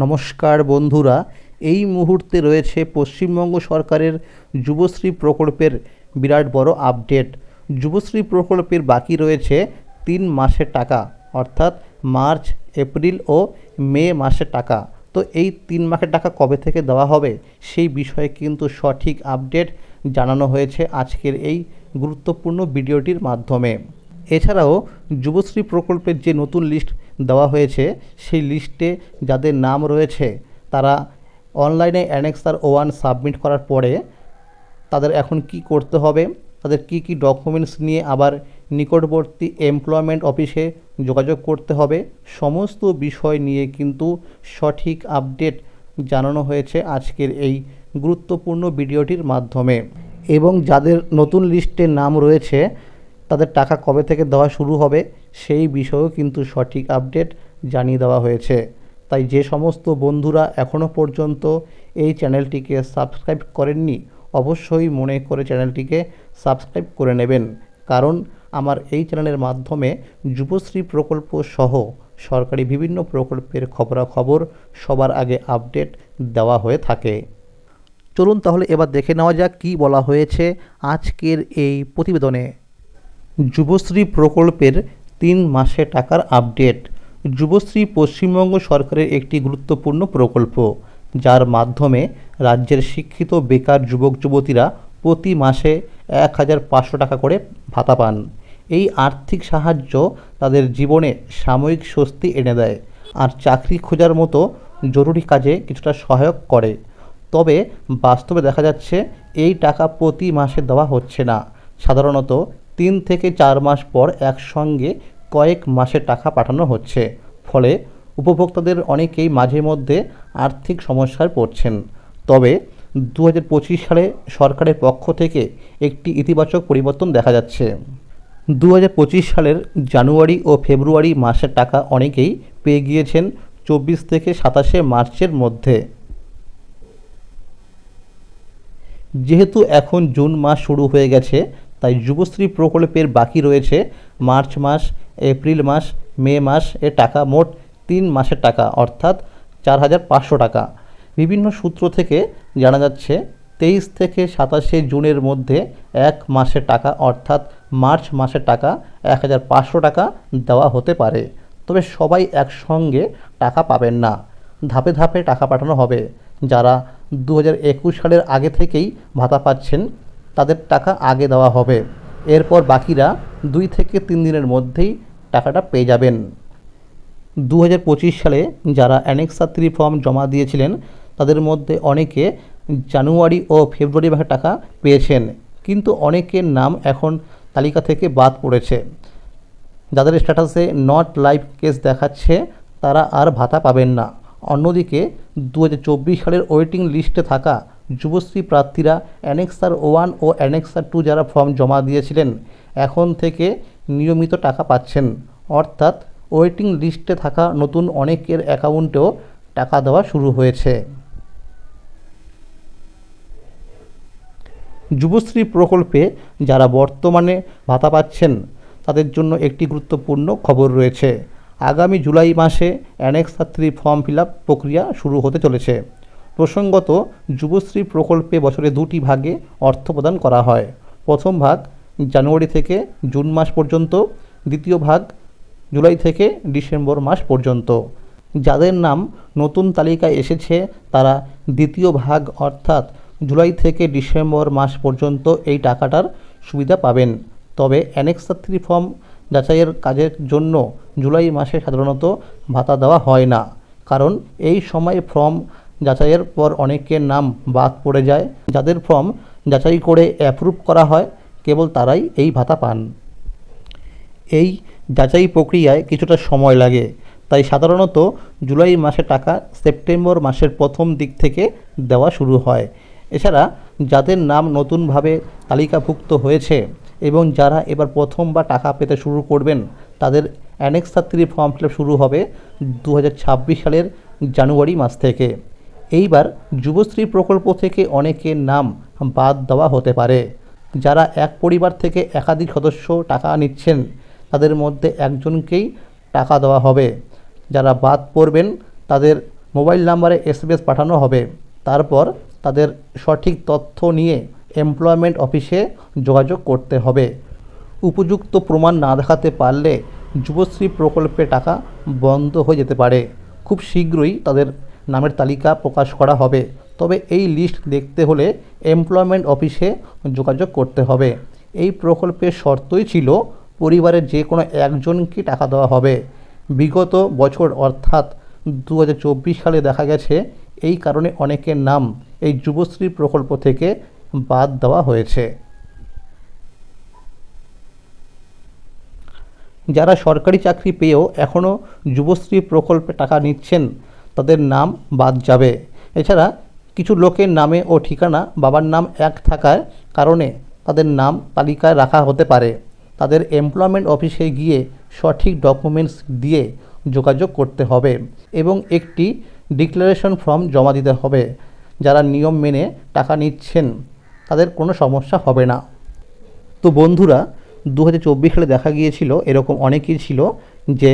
নমস্কার বন্ধুরা, এই মুহূর্তে রয়েছে পশ্চিমবঙ্গ সরকারের যুবশ্রী প্রকল্পের বিরাট বড় আপডেট। যুবশ্রী প্রকল্পের বাকি রয়েছে তিন মাসের টাকা, অর্থাৎ মার্চ, এপ্রিল ও মে মাসের টাকা। তো এই তিন মাসের টাকা কবে থেকে দেওয়া হবে, সেই বিষয়ে কিন্তু সঠিক আপডেট জানানো হয়েছে আজকের এই গুরুত্বপূর্ণ ভিডিওটির মাধ্যমে। এছাড়াও যুবশ্রী প্রকল্পের যে নতুন লিস্ট দেওয়া হয়েছে, সেই লিস্টে যাদের নাম রয়েছে, তারা অনলাইনে অ্যানেক্সার ওয়ান সাবমিট করার পরে তাদের এখন কি করতে হবে, তাদের কি কি ডকুমেন্টস নিয়ে আবার নিকটবর্তী এমপ্লয়মেন্ট অফিসে যোগাযোগ করতে হবে, সমস্ত বিষয় নিয়ে কিন্তু সঠিক আপডেট জানানো হয়েছে আজকের এই গুরুত্বপূর্ণ ভিডিওটির মাধ্যমে। এবং যাদের নতুন লিস্টে নাম রয়েছে, তাদের টাকা কবে থেকে দেওয়া শুরু হবে সেই বিষয়েও কিন্তু সঠিক আপডেট জানিয়ে দেওয়া হয়েছে। তাই যে সমস্ত বন্ধুরা এখনও পর্যন্ত এই চ্যানেলটিকে সাবস্ক্রাইব করেননি, অবশ্যই মনে করে চ্যানেলটিকে সাবস্ক্রাইব করে নেবেন। কারণ আমার এই চ্যানেলের মাধ্যমে যুবশ্রী প্রকল্প সহ সরকারি বিভিন্ন প্রকল্পের খবরাখবর সবার আগে আপডেট দেওয়া হয়ে থাকে। চলুন তাহলে এবার দেখে নেওয়া যাক কী বলা হয়েছে আজকের এই প্রতিবেদনে। যুবশ্রী প্রকল্পের তিন মাসে টাকার আপডেট। যুবশ্রী পশ্চিমবঙ্গ সরকারের একটি গুরুত্বপূর্ণ প্রকল্প, যার মাধ্যমে রাজ্যের শিক্ষিত বেকার যুবক যুবতীরা প্রতি মাসে এক হাজার পাঁচশো টাকা করে ভাতা পান। এই আর্থিক সাহায্য তাদের জীবনে সাময়িক স্বস্তি এনে দেয় আর চাকরি খোঁজার মতো জরুরি কাজে কিছুটা সহায়ক করে। তবে বাস্তবে দেখা যাচ্ছে, এই টাকা প্রতি মাসে দেওয়া হচ্ছে না। সাধারণত তিন থেকে চার মাস পর একসঙ্গে কয়েক মাসের টাকা পাঠানো হচ্ছে। ফলে উপভোক্তাদের অনেকেই মাঝে মধ্যে আর্থিক সমস্যায় পড়ছেন। তবে দু পঁচিশ সালে সরকারের পক্ষ থেকে একটি ইতিবাচক পরিবর্তন দেখা যাচ্ছে। দু পঁচিশ সালের জানুয়ারি ও ফেব্রুয়ারি মাসের টাকা অনেকেই পেয়ে গিয়েছেন চব্বিশ থেকে সাতাশে মার্চের মধ্যে। যেহেতু এখন জুন মাস শুরু হয়ে গেছে তাই যুবশ্রী প্রকল্পের বাকি রয়েছে মার্চ মাস, এপ্রিল মাস, মে মাস এর টাকা মোট তিন মাসের টাকা, অর্থাৎ চার হাজার পাঁচশো টাকা। বিভিন্ন সূত্র থেকে জানা যাচ্ছে, তেইশ থেকে সাতাশে জুনের মধ্যে এক মাসের টাকা, অর্থাৎ মার্চ মাসের টাকা এক হাজার পাঁচশো টাকা দেওয়া হতে পারে। তবে সবাই একসঙ্গে টাকা পাবেন না। ধাপে ধাপে টাকা পাঠানো হবে। যারা দু হাজার একুশ সালের আগে থেকেই ভাতা পাচ্ছেন তাদের টাকা আগে দেওয়া হবে। এরপর বাকিরা দুই থেকে তিন দিনের মধ্যেই টাকাটা পেয়ে যাবেন। দু হাজার পঁচিশ সালে যারা অ্যানেক্সা থ্রি ফর্ম জমা দিয়েছিলেন, তাদের মধ্যে অনেকে জানুয়ারি ও ফেব্রুয়ারি মাসে টাকা পেয়েছেন। কিন্তু অনেকের নাম এখন তালিকা থেকে বাদ পড়েছে। যাদের স্ট্যাটাসে নট লাইভ কেস দেখাচ্ছে, তারা আর ভাতা পাবেন না। অন্যদিকে দু হাজার চব্বিশ সালের ওয়েটিং লিস্টে থাকা যুবশ্রী প্রার্থীরা অ্যানেক্সার ওয়ান ও অ্যানেক্সার টু যারা ফর্ম জমা দিয়েছিলেন, এখন থেকে নিয়মিত টাকা পাচ্ছেন। অর্থাৎ ওয়েটিং লিস্টে থাকা নতুন অনেকের অ্যাকাউন্টেও টাকা দেওয়া শুরু হয়েছে। যুবশ্রী প্রকল্পে যারা বর্তমানে ভাতা পাচ্ছেন, তাদের জন্য একটি গুরুত্বপূর্ণ খবর রয়েছে। আগামী জুলাই মাসে অ্যানেক্সা থ্রি ফর্ম ফিল প্রক্রিয়া শুরু হতে চলেছে। প্রসঙ্গত, যুবশ্রী প্রকল্পে বছরে দুটি ভাগে অর্থ প্রদান করা হয়। প্রথম ভাগ জানুয়ারি থেকে জুন মাস পর্যন্ত, দ্বিতীয় ভাগ জুলাই থেকে ডিসেম্বর মাস পর্যন্ত। যাদের নাম নতুন তালিকায় এসেছে, তারা দ্বিতীয় ভাগ অর্থাৎ জুলাই থেকে ডিসেম্বর মাস পর্যন্ত এই টাকাটার সুবিধা পাবেন। তবে অ্যানেক্সা থ্রি ফর্ম যাচাইয়ের কাজের জন্য জুলাই মাসে সাধারণত ভাতা দেওয়া হয় না। কারণ এই সময় ফর্ম যাচাইয়ের পর অনেকের নাম বাদ পড়ে যায়। যাদের ফর্ম যাচাই করে অ্যাপ্রুভ করা হয়, কেবল তারাই এই ভাতা পান। এই যাচাই প্রক্রিয়ায় কিছুটা সময় লাগে। তাই সাধারণত জুলাই মাসে টাকা সেপ্টেম্বর মাসের প্রথম দিক থেকে দেওয়া শুরু হয়। এছাড়া যাদের নাম নতুনভাবে তালিকাভুক্ত হয়েছে এবং যারা এবার প্রথমবার টাকা পেতে শুরু করবেন, তাদের অ্যানেক্সা থ্রি ফর্ম ফিল শুরু হবে দু হাজার ছাব্বিশ সালের জানুয়ারি মাস থেকে। এইবার যুবশ্রী প্রকল্প থেকে অনেকের নাম বাদ দেওয়া হতে পারে। যারা এক পরিবার থেকে একাধিক সদস্য টাকা নিচ্ছেন, তাদের মধ্যে একজনকেই টাকা দেওয়া হবে। যারা বাদ পড়বেন, তাদের মোবাইল নাম্বারে এসএমএস পাঠানো হবে। তারপর তাদের সঠিক তথ্য নিয়ে এমপ্লয়মেন্ট অফিসে যোগাযোগ করতে হবে। উপযুক্ত প্রমাণ না দেখাতে পারলে যুবশ্রী প্রকল্পে টাকা বন্ধ হয়ে যেতে পারে। খুব শীঘ্রই তাদের নামের তালিকা প্রকাশ করা হবে। তবে এই লিস্ট দেখতে হলে এমপ্লয়মেন্ট অফিসে যোগাযোগ করতে হবে। এই প্রকল্পের শর্তই ছিল পরিবারের যে কোনো একজনকে টাকা দেওয়া হবে। বিগত বছর অর্থাৎ দু হাজার চব্বিশ সালে দেখা গেছে, এই কারণে অনেকের নাম এই যুবশ্রী প্রকল্প থেকে বাদ দেওয়া হয়েছে। যারা সরকারি চাকরি পেয়েও এখনও যুবশ্রী প্রকল্পে টাকা নিচ্ছেন তাদের নাম বাদ যাবে। এছাড়া কিছু লোকের নামে ও ঠিকানা বাবার নাম এক থাকার কারণে তাদের নাম তালিকায় রাখা হতে পারে। তাদের এমপ্লয়মেন্ট অফিসে গিয়ে সঠিক ডকুমেন্টস দিয়ে যোগাযোগ করতে হবে এবং একটি ডিক্লারেশন ফর্ম জমা দিতে হবে। যারা নিয়ম মেনে টাকা নিচ্ছেন, তাদের কোনো সমস্যা হবে না। তো বন্ধুরা দু হাজার চব্বিশ সালে দেখা গিয়েছিল এরকম অনেকেই ছিল যে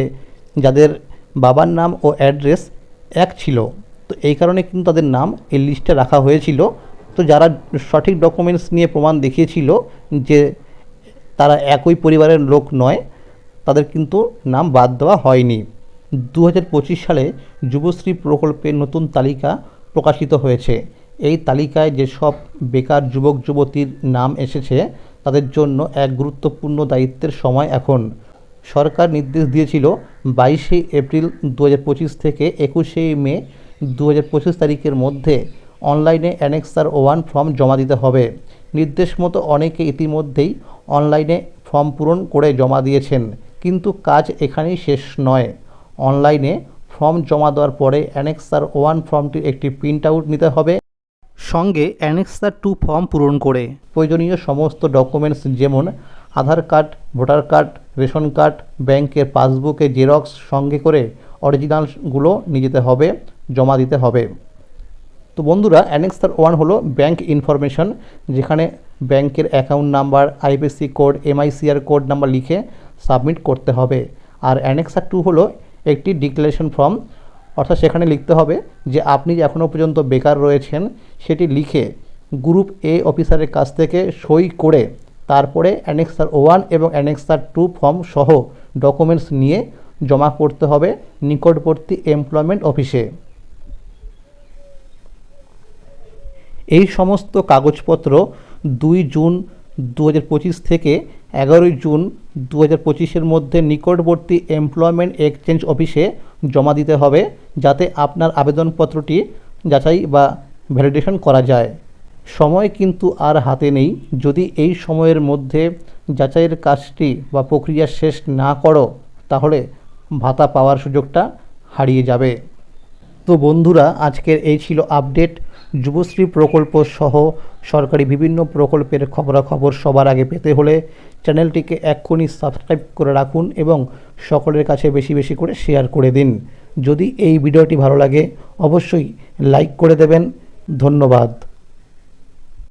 যাদের বাবার নাম ও অ্যাড্রেস এক ছিল। তো এই কারণে কিন্তু তাদের নাম এই লিস্টে রাখা হয়েছিল। তো যারা সঠিক ডকুমেন্টস নিয়ে প্রমাণ দেখিয়েছিল যে তারা একই পরিবারের লোক নয়, তাদের কিন্তু নাম বাদ দেওয়া হয়নি। দু হাজার পঁচিশ সালে যুবশ্রী প্রকল্পের নতুন তালিকা প্রকাশিত হয়েছে। এই তালিকায় যেসব বেকার যুবক যুবতীর নাম এসেছে, তাদের জন্য এক গুরুত্বপূর্ণ দায়িত্বের সময় এখন। সরকার নির্দেশ দিয়েছিল বাইশে এপ্রিল দু হাজার পঁচিশ থেকে একুশে মে দু হাজার পঁচিশ তারিখের মধ্যে অনলাইনে অ্যানেক্সার ওয়ান ফর্ম জমা দিতে হবে। নির্দেশ মতো অনেকে ইতিমধ্যেই অনলাইনে ফর্ম পূরণ করে জমা দিয়েছেন, কিন্তু কাজ এখানেই শেষ নয়। অনলাইনে ফর্ম জমা দেওয়ার পরে অ্যানেক্সার ওয়ান ফর্মটির একটি প্রিন্ট আউট নিতে হবে, সঙ্গে অ্যানেক্সার টু ফর্ম পূরণ করে। প্রয়োজনীয় সমস্ত ডকুমেন্টস যেমন Aadhaar card, voter card, ration card, ব্যাংকের পাসবুকে জেরক্স সঙ্গে করে অরিজিনালগুলো নিয়ে যেতে হবে, জমা দিতে হবে। তো বন্ধুরা অ্যানেক্সার ওয়ান হলো ব্যাংক ইনফরমেশন যেখানে ব্যাংকের account number IPC code MICR code number লিখে সাবমিট করতে হবে। আর অ্যানেক্সার টু হলো একটি ডিক্লারেশন ফর্ম অর্থাৎ সেখানে লিখতে হবে যে আপনি যে এখনও পর্যন্ত বেকার রয়েছেন, সেটি লিখে গ্রুপ এ অফিসারের কাছ থেকে সই করে তারপরে অ্যানেক্সার ওয়ান এবং অ্যানেক্সার টু ফর্ম সহ ডকুমেন্টস নিয়ে জমা করতে হবে নিকটবর্তী এমপ্লয়মেন্ট অফিসে। এই সমস্ত কাগজপত্র দুই জুন দু হাজার পঁচিশ থেকে এগারোই জুন দু হাজার পঁচিশের মধ্যে নিকটবর্তী এমপ্লয়মেন্ট এক্সচেঞ্জ অফিসে জমা দিতে হবে যাতে আপনার আবেদনপত্রটি যাচাই বা ভ্যালিডেশন করা যায়। সময় কিন্তু আর হাতে নেই। যদি এই সময়ের মধ্যে যাচাইয়ের কাজটি বা প্রক্রিয়া শেষ না করো, তাহলে ভাতা পাওয়ার সুযোগটা হারিয়ে যাবে। তো বন্ধুরা, আজকের এই ছিল আপডেট। যুবশ্রী প্রকল্প সহ সরকারি বিভিন্ন প্রকল্পের খবরাখবর সবার আগে পেতে হলে চ্যানেলটিকে এক্ষুনি সাবস্ক্রাইব করে রাখুন এবং সকলের কাছে বেশি বেশি করে শেয়ার করে দিন। যদি এই ভিডিওটি ভালো লাগে, অবশ্যই লাইক করে দেবেন। ধন্যবাদ।